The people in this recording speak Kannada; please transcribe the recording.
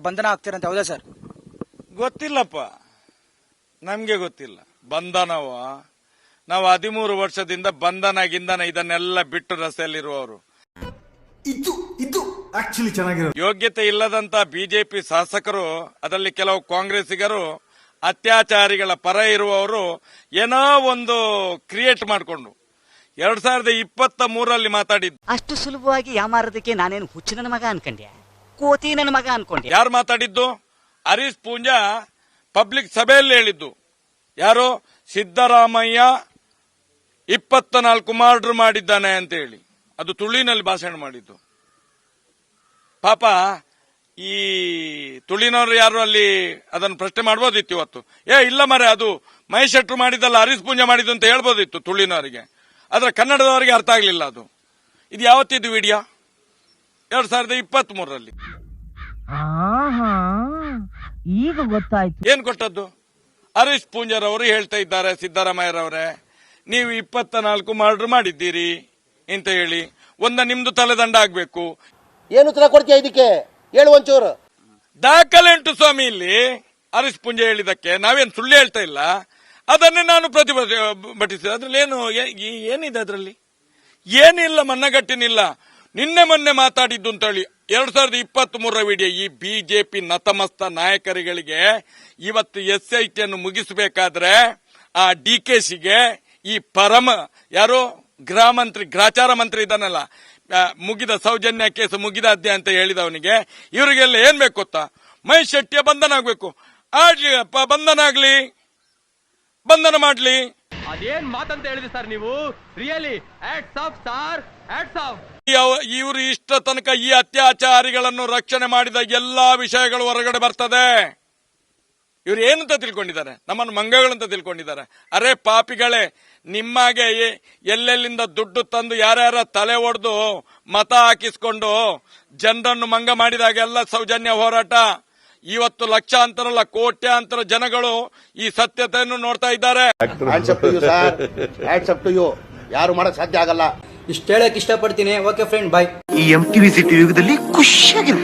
ಬಂಧನ ಆಗ್ತೀರಂತ ಹೌದಾ ಸರ್? ಗೊತ್ತಿಲ್ಲಪ್ಪ. ನಮ್ಗೆ ಗೊತ್ತಿಲ್ಲ. ಬಂಧನವ. ನಾವು ಹದಿಮೂರು ವರ್ಷದಿಂದ ಬಂಧನ ಗಿಂಧನ ಇದನ್ನೆಲ್ಲ ಬಿಟ್ಟು ರಸ್ತೆಯಲ್ಲಿರುವವರು. ಇದು ಇದು ಆಕ್ಚುಲಿ ಚೆನ್ನಾಗಿರೋ ಯೋಗ್ಯತೆ ಇಲ್ಲದಂತ ಬಿಜೆಪಿ ಶಾಸಕರು ಅದರಲ್ಲಿ ಕೆಲವು ಕಾಂಗ್ರೆಸ್ಸಿಗರು ಅತ್ಯಾಚಾರಿಗಳ ಪರ ಇರುವವರು ಏನೋ ಒಂದು ಕ್ರಿಯೇಟ್ ಮಾಡಿಕೊಂಡು ಎರಡ್ ಸಾವಿರದ ಇಪ್ಪತ್ತ ಮೂರಲ್ಲಿ ಮಾತಾಡಿದ್ದು. ಅಷ್ಟು ಸುಲಭವಾಗಿ ಯಾಮಾರದಕ್ಕೆ ನಾನೇನು ಹುಚ್ಚಿನ ಮಗ ಅನ್ಕೊಂಡ್ಯ? ಕೋತಿ ನನ್ನ ಮಗ ಅನ್ಕೊಂಡೆ. ಯಾರು ಮಾತಾಡಿದ್ದು? ಹರೀಶ್ ಪೂಂಜಾ ಪಬ್ಲಿಕ್ ಸಭೆಯಲ್ಲಿ ಹೇಳಿದ್ದು. ಯಾರು? ಸಿದ್ದರಾಮಯ್ಯ ಇಪ್ಪತ್ತ ನಾಲ್ಕು ಮಾರ್ಡರ್ ಮಾಡಿದ್ದಾನೆ ಅಂತ ಹೇಳಿ. ಅದು ತುಳಿನಲ್ಲಿ ಭಾಷಣ ಮಾಡಿದ್ದು. ಪಾಪ, ಈ ತುಳಿನವರು ಯಾರು ಅಲ್ಲಿ ಅದನ್ನು ಪ್ರಶ್ನೆ ಮಾಡ್ಬೋದಿತ್ತು ಇವತ್ತು? ಏ, ಇಲ್ಲ ಮರೆ, ಅದು ಮಹೇಶ್ ಶೆಟ್ರು ಮಾಡಿದ್ದಲ್ಲ, ಹರೀಶ್ ಪೂಂಜಾ ಮಾಡಿದ್ದು ಅಂತ ಹೇಳ್ಬೋದಿತ್ತು ತುಳಿನವರಿಗೆ. ಆದ್ರೆ ಕನ್ನಡದವರಿಗೆ ಅರ್ಥ ಆಗ್ಲಿಲ್ಲ ಅದು. ಇದು ಯಾವತ್ತಿದ್ದು ವಿಡಿಯೋ? ಎರಡ್ ಸಾವಿರದ ಇಪ್ಪತ್ತ್ ಮೂರರಲ್ಲಿ ಈಗ ಗೊತ್ತಾಯ್ತು. ಏನ್ ಕೊಟ್ಟದ್ದು? ಹರೀಶ್ ಪೂಂಜರವರು ಹೇಳ್ತಾ ಇದ್ದಾರೆ ಸಿದ್ದರಾಮಯ್ಯರವರೇ. ನೀವು ಇಪ್ಪತ್ತ ನಾಲ್ಕು ಮರ್ಡರ್ ಮಾಡಿದ್ದೀರಿ ಅಂತ ಹೇಳಿ ಒಂದ ನಿಮ್ದು ತಲೆದಂಡ ಆಗ್ಬೇಕು. ಏನು ಉತ್ತರ ಕೊಡ್ತೀಯ ಇದಕ್ಕೆ? ಹೇಳು ಒಂಚೂರು. ದಾಖಲೆ ಉಂಟು ಸ್ವಾಮಿ ಇಲ್ಲಿ ಹರೀಶ್ ಪೂಂಜೆ ಹೇಳಿದಕ್ಕೆ ನಾವೇನ್ ಸುಳ್ಳು ಹೇಳ್ತಾ ಇಲ್ಲ. ಅದನ್ನೇ ನಾನು ಪ್ರತಿಭಟಿಸಿದೆ ಅದ್ರಲ್ಲಿ ಏನು ಏ- ಏನಿದೆ ಅದರಲ್ಲಿ? ಏನಿಲ್ಲ ಮನ್ನಗಟ್ಟಿನಿಲ್ಲ. ನಿನ್ನೆ ಮೊನ್ನೆ ಮಾತಾಡಿದ್ದು ಅಂತ ಹೇಳಿ ಎರಡ್ ಸಾವಿರದ ಇಪ್ಪತ್ತ್ ಮೂರರ ವಿಡಿಯೋ ಈ ಬಿಜೆಪಿ ನತಮಸ್ತ ನಾಯಕರುಗಳಿಗೆ ಇವತ್ತು ಎಸ್ ಐ ಟಿಯನ್ನು ಮುಗಿಸಬೇಕಾದ್ರೆ ಆ ಡಿ ಕೆ ಸಿಗೆ ಈ ಪರಮ ಯಾರು ಗೃಹ ಮಂತ್ರಿ, ಗ್ರಾಚಾರ ಮಂತ್ರಿ ಇದ್ದಾನಲ್ಲ ಮುಗಿದ ಸೌಜನ್ಯ ಕೇಸು ಮುಗಿದಾದ್ಯ ಅಂತ ಹೇಳಿದವನಿಗೆ, ಇವರಿಗೆಲ್ಲ ಏನ್ ಬೇಕು ಗೊತ್ತಾ? ಮಹೇಶ್ ಶೆಟ್ಟಿಯ ಬಂಧನ ಆಗ್ಬೇಕು. ಆಗ್ಲಿ ಬಂಧನ ಆಗ್ಲಿ. ಬಂಧನ ಮಾಡ್ಲಿ. ಅದೇನ್ ಮಾತಂತ ಹೇಳಿದ್ರಿ ಸರ್ ನೀವು? ರಿಯಲಿ ಆಟ್ಸ್ ಆಫ್ ಇವರು ಇಷ್ಟ ತನಕ ಈ ಅತ್ಯಾಚಾರಿಗಳನ್ನು ರಕ್ಷಣೆ ಮಾಡಿದ ಎಲ್ಲಾ ವಿಷಯಗಳು ಹೊರಗಡೆ ಬರ್ತದೆ. ಇವ್ರು ಏನಂತ ತಿಳ್ಕೊಂಡಿದ್ದಾರೆ? ನಮ್ಮನ್ನು ಮಂಗಗಳಂತ ತಿಳ್ಕೊಂಡಿದ್ದಾರೆ. ಅರೆ ಪಾಪಿಗಳೇ, ನಿಮ್ಮಾಗೆ ಎಲ್ಲೆಲ್ಲಿಂದ ದುಡ್ಡು ತಂದು ಯಾರ್ಯಾರ ತಲೆ ಒಡೆದು ಮತ ಹಾಕಿಸ್ಕೊಂಡು ಜನರನ್ನು ಮಂಗ ಮಾಡಿದಾಗೆಲ್ಲ ಸೌಜನ್ಯ ಹೋರಾಟ. ಇವತ್ತು ಲಕ್ಷಾಂತರಲ್ಲ ಕೋಟ್ಯಾಂತರ ಜನಗಳು ಈ ಸತ್ಯತೆಯನ್ನು ನೋಡ್ತಾ ಇದ್ದಾರೆ. Hands up to you sir hands up to ಯಾರು ಮಾಡಕ್ ಸಾಧ್ಯ ಆಗಲ್ಲ. ಇಷ್ಟ ಹೇಳಕ್ ಇಷ್ಟಪಡ್ತೀನಿ. ಓಕೆ ಫ್ರೆಂಡ್ ಬಾಯ್ ಈ ಎಂ ಟಿವಿ ಸಿಟಿ ಯುಗದಲ್ಲಿ ಖುಷಿಯಾಗಿರು